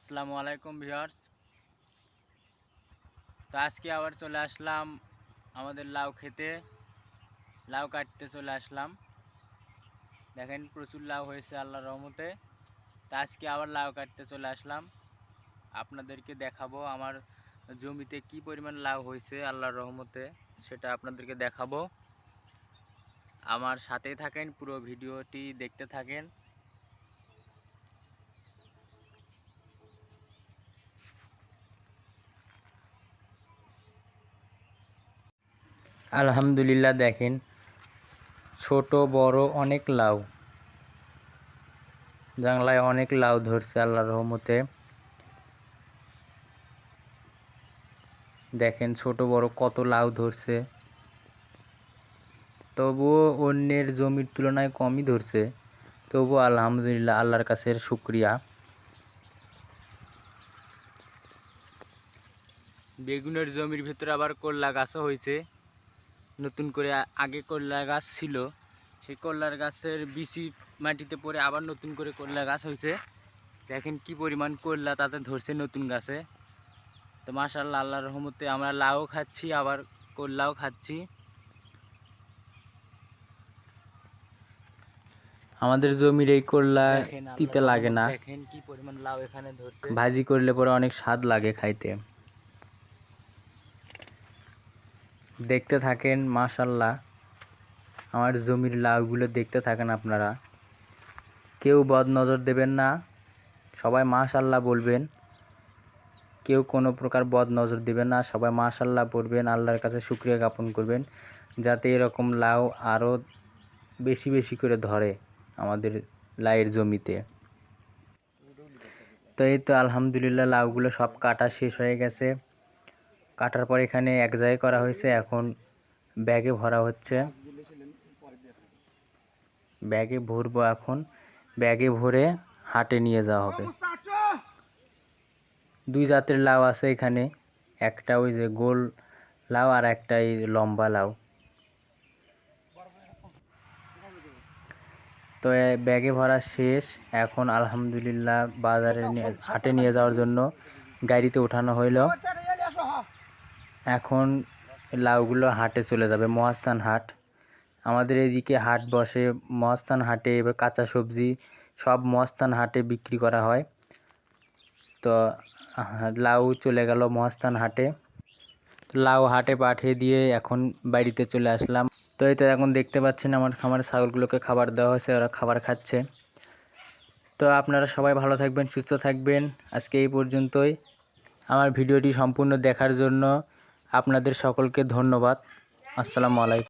আসসালামু আলাইকুম ভিউয়ার্স। তো আজকে আবার চলে আসলাম আমাদের লাউ খেতে। লাউ কাটতে চলে আসলাম। দেখেন প্রচুর লাউ হয়েছে আল্লাহর রহমতে। তো আজকে আবার লাউ কাটতে চলে আসলাম। আপনাদেরকে দেখাবো আমার জমিতে কি পরিমাণ লাউ হয়েছে আল্লাহর রহমতে, সেটা আপনাদেরকে দেখাবো। আমার সাথেই থাকেন, পুরো ভিডিওটি দেখতে থাকেন। আলহামদুলিল্লাহ, দেখেন। ছোট, বড়, অনেক লাউ। জাংলায় অনেক লাউ ধরছে আল্লাহ রহমতে। দেখেন ছোট, বড় কত লাউ ধরছে। তবুও অন্যের জমির তুলনায় কমই ধরছে। তবুও আলহামদুলিল্লাহ, আল্লাহর কাছে শুক্রিয়া। বেগুনের জমির ভিতরে আবার করলা গাছও হয়েছে। নতুন করে আগে করলা গাছ ছিল। সেই করলার গাছের বিচি মাটিতে পড়ে আবার নতুন করে করলা গাছ হয়েছে। দেখেন কি পরিমাণ করলা তাতে ধরছে নতুন গাছে। তো মাশাল্লাহ আল্লাহর রহমতে আমরা লাউ খাচ্ছি আবার করলাও খাচ্ছি। আমাদের জমির এই করলা তিতে লাগে না। দেখেন কি পরিমাণ লাউ এখানে ধরছে। ভাজি করলে পরে অনেক স্বাদ লাগে খাইতে। দেখতে থাকেন, মাশাল্লাহ। আমার জমির লাউগুলো দেখতে থাকেন আপনারা। কেউ বদ নজর দেবেন না, সবাই মাশাল্লাহ বলবেন। কেউ কোনো প্রকার বদ নজর দেবেন না, সবাই মাশাল্লাহ বলবেন, আল্লাহর কাছে শুক্রিয়া জ্ঞাপন করবেন, যাতে এরকম লাউ আরও বেশি বেশি করে ধরে আমাদের লাউয়ের জমিতে। তো এই তো আলহামদুলিল্লাহ, লাউগুলো সব কাটা শেষ হয়ে গেছে। কাটার পর এখানে এক জায়গায় করা হয়েছে, এখন ব্যাগে ভরা হচ্ছে। ব্যাগে ভরবো এখন। ব্যাগে ভরে হাটে নিয়ে যাওয়া হবে। দুই জাতের লাউ আছে এখানে, একটা ওই যে গোল লাউ আর একটা এই লম্বা লাউ। তো ব্যাগে ভরা শেষ। এখন আলহামদুলিল্লাহ বাজারে হাটে নিয়ে যাওয়ার জন্য গাড়িতে ওঠানো হইল। এখন লাউগুলো হাটে চলে যাবে, মহাস্থান হাট। আমাদের এদিকে হাট বসে, মহাস্থান হাটে এবার কাঁচা সবজি, সব মহাস্থান হাটে বিক্রি করা হয়। তো লাউ চলে গেল মহাস্থান হাটে। লাউ হাটে পাঠিয়ে দিয়ে এখন বাড়িতে চলে আসলাম। তো এই তো এখন দেখতে পাচ্ছেন আমার খামার ছাগলগুলোকে খাবার দেওয়া হয়েছে, ওরা খাবার খাচ্ছে। তো আপনারা সবাই ভালো থাকবেন, সুস্থ থাকবেন। আজকে এই পর্যন্তই। আমার ভিডিওটি সম্পূর্ণ দেখার জন্য আপনাদের সকলকে ধন্যবাদ। আসসালামু আলাইকুম।